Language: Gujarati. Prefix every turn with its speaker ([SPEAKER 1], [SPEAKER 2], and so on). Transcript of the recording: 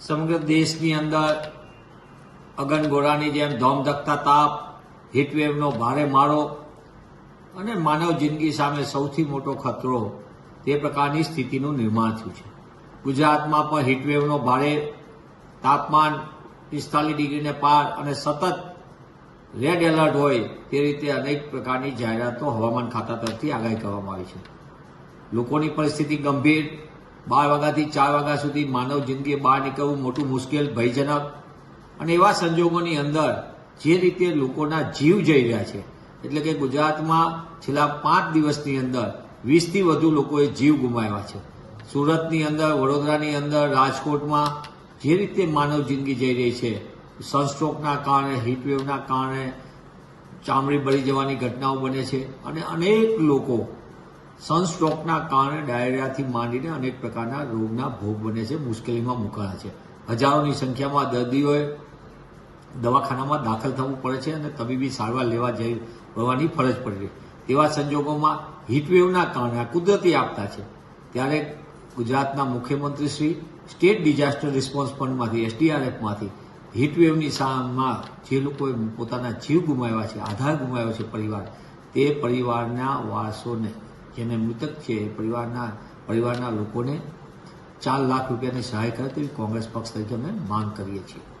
[SPEAKER 1] સમગ્ર દેશની અંદર અગનગોળાની જેમ ધોમધકતા તાપ, હીટવેવનો ભારે મારો અને માનવ જિંદગી સામે સૌથી મોટો ખતરો તે પ્રકારની સ્થિતિનું નિર્માણ થયું છે. ગુજરાતમાં પણ હીટવેવનો ભારે તાપમાન પિસ્તાલીસ ડિગ્રીને પાર અને સતત રેડ એલર્ટ હોય તે રીતે અનેક પ્રકારની જાહેરાતો હવામાન ખાતા તરફથી આગાહી કરવામાં આવી છે. લોકોની પરિસ્થિતિ ગંભીર બાર વાગ્યાથી ચાર વાગ્યા સુધી માનવ જિંદગી બહાર નીકળવું મોટું મુશ્કેલ, ભયજનક અને એવા સંજોગોની અંદર જે રીતે લોકોના જીવ જઈ રહ્યા છે. એટલે કે ગુજરાતમાં છેલ્લા પાંચ દિવસની અંદર વીસથી વધુ લોકોએ જીવ ગુમાવ્યા છે. સુરતની અંદર, વડોદરાની અંદર, રાજકોટમાં જે રીતે માનવ જિંદગી જઈ રહી છે, સનસ્ટ્રોકના કારણે હીટવેવના કારણે ચામડી બળી જવાની ઘટનાઓ બને છે અને અનેક લોકો સનસ્ટ્રોકના કારણે ડાયરિયાથી માંડીને અનેક પ્રકારના રોગના ભોગ બને છે, મુશ્કેલીમાં મુકાયા છે. હજારોની સંખ્યામાં દર્દીઓએ દવાખાનામાં દાખલ થવું પડે છે અને તબીબી સારવાર લેવા જઈ રહેવાની ફરજ પડી છે. તેવા સંજોગોમાં હીટવેવના કારણે આ કુદરતી આપતા છે. ત્યારે ગુજરાતના મુખ્યમંત્રી શ્રી સ્ટેટ ડિઝાસ્ટર રિસ્પોન્સ ફંડમાંથી, એસડીઆરએફમાંથી હીટવેવની સામમાં જે લોકોએ પોતાના જીવ ગુમાવ્યા છે, આધાર ગુમાવ્યો છે પરિવાર, તે પરિવારના વારસોને જેને મૃતક છે પરિવારના પરિવારના લોકોને ચાર લાખ રૂપિયાની સહાય કરે તેવી કોંગ્રેસ પક્ષ તરીકે અમે માંગ કરીએ છીએ.